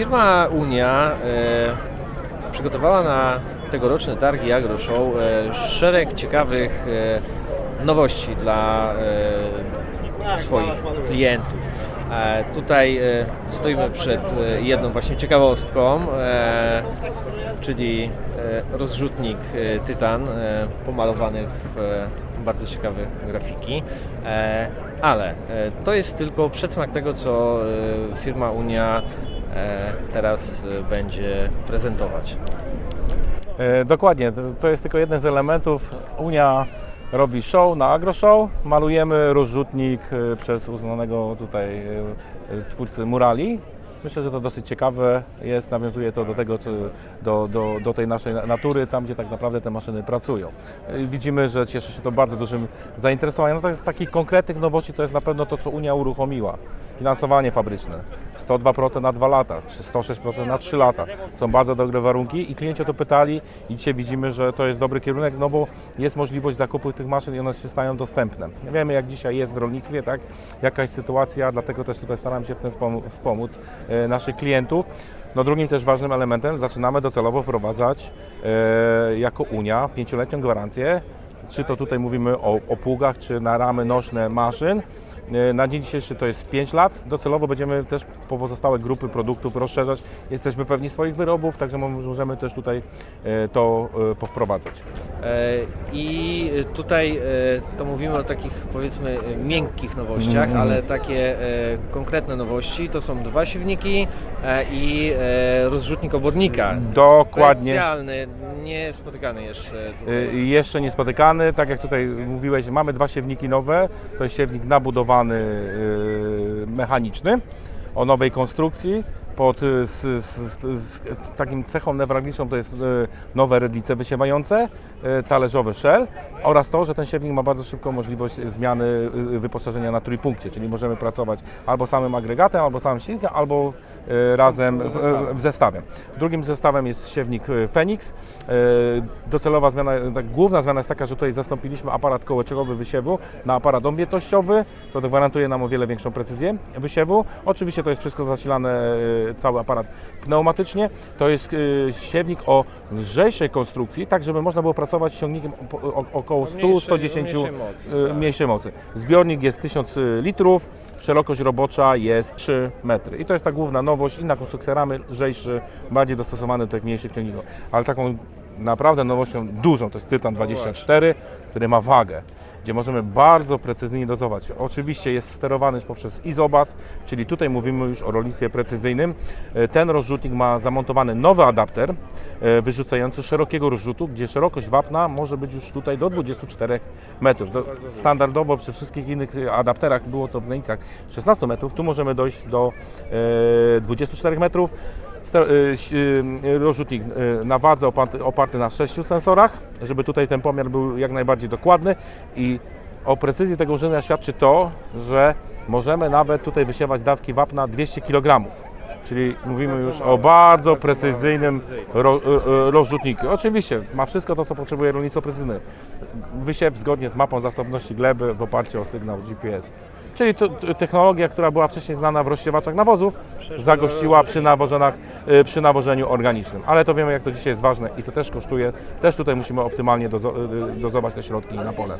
Firma Unia e, przygotowała na tegoroczne targi Agro Show e, szereg ciekawych e, nowości dla e, swoich klientów. E, tutaj e, stoimy przed e, jedną właśnie ciekawostką, e, czyli e, rozrzutnik e, Tytan e, pomalowany w e, bardzo ciekawe grafiki, e, ale e, to jest tylko przedsmak tego, co e, firma Unia teraz e, będzie prezentować. E, Dokładnie, to- jest tylko jeden z elementów. Unia robi show na Agro Show. Malujemy rozrzutnik e, przez uznanego tutaj e, e, twórcy murali. Myślę, że to dosyć ciekawe jest, nawiązuje to do tego, do, do, do tej naszej na- natury, tam gdzie tak naprawdę te maszyny pracują. E, Widzimy, że cieszy się to bardzo dużym zainteresowaniem. Natomiast z takich konkretnych nowości to jest na pewno to, co Unia uruchomiła. Finansowanie fabryczne 102% na 2 lata, czy 106% na 3 lata. Są bardzo dobre warunki i klienci o to pytali i dzisiaj widzimy, że to jest dobry kierunek, no bo jest możliwość zakupu tych maszyn i one się stają dostępne. Wiemy jak dzisiaj jest w rolnictwie, tak? Jakaś sytuacja, dlatego też tutaj staram się w ten spom- wspomóc e, naszych klientów. No drugim też ważnym elementem zaczynamy docelowo wprowadzać e, jako Unia pięcioletnią gwarancję czy to tutaj mówimy o, o pługach, czy na ramy nośne maszyn. E, Na dzień dzisiejszy to jest 5 lat. Docelowo będziemy też po pozostałe grupy produktów rozszerzać. Jesteśmy pewni swoich wyrobów, także mo- możemy też tutaj e, to e, powprowadzać. I tutaj to mówimy o takich powiedzmy miękkich nowościach, Mhm. ale takie konkretne nowości to są dwa siewniki e, i rozrzutnik obodnika. Dokładnie. Specjalny, niespotykany jeszcze tutaj. Jeszcze niespotykany, tak jak tutaj mówiłeś, mamy dwa siewniki nowe. To jest siewnik nabudowany y, mechaniczny o nowej konstrukcji. Pod y, z, z, z, z takim cechą newralgiczną to jest y, nowe redlice wysiewające, talerzowy szel oraz to, że ten siewnik ma bardzo szybką możliwość zmiany wyposażenia na trójpunkcie, czyli możemy pracować albo samym agregatem, albo samym silnikiem, albo razem w, w zestawem. Drugim zestawem jest siewnik y, Fenix. Y, Docelowa zmiana, tak, główna zmiana jest taka, że tutaj zastąpiliśmy aparat kołeczegowy wysiewu na aparat objętościowy. To gwarantuje nam o wiele większą precyzję wysiewu. Oczywiście to jest wszystko zasilane, cały aparat pneumatycznie. To jest siewnik o lżejszej konstrukcji, tak żeby można było pracować ciągnikiem około Mniejszej- 100-110 mniejszej tak. mniejszej mocy. Zbiornik jest 1000 litrów. Szerokość robocza jest 3 metry. I to jest ta główna nowość. Inna konstrukcja ramy, lżejszy, bardziej dostosowany do tych mniejszych ciągników. Ale taką naprawdę nowością dużą to jest Tytan 24, który ma wagę, gdzie możemy bardzo precyzyjnie dozować. Oczywiście jest sterowany poprzez izobas, czyli tutaj mówimy już o rolnictwie precyzyjnym. E, Ten rozrzutnik ma zamontowany nowy adapter e, wyrzucający szerokiego rozrzutu, gdzie szerokość wapna może być już tutaj do 24 metrów. Do, standardowo przy wszystkich innych adapterach było to w granicach 16 metrów, tu możemy dojść do e, 24 metrów. Ster- e, e, Rozrzutnik na wadze oparty na 6 sensorach, żeby tutaj ten pomiar był jak najbardziej dokładny i o precyzji tego urządzenia świadczy to, że możemy nawet tutaj wysiewać dawki wapna 200 kg. Czyli mówimy już o bardzo precyzyjnym ro, e, e, rozrzutniku. Oczywiście ma wszystko to, co potrzebuje rolnictwo precyzyjne. Wysiew zgodnie z mapą zasobności gleby w oparciu o sygnał GPS. Czyli technologia, która była wcześniej znana w rozsiewaczach nawozów, zagościła przy, nawożenach, e, przy nawożeniu organicznym. Ale to wiemy, jak to dzisiaj jest ważne i to też kosztuje. Też tutaj musimy optymalnie dozo, e, dozować te środki na pole.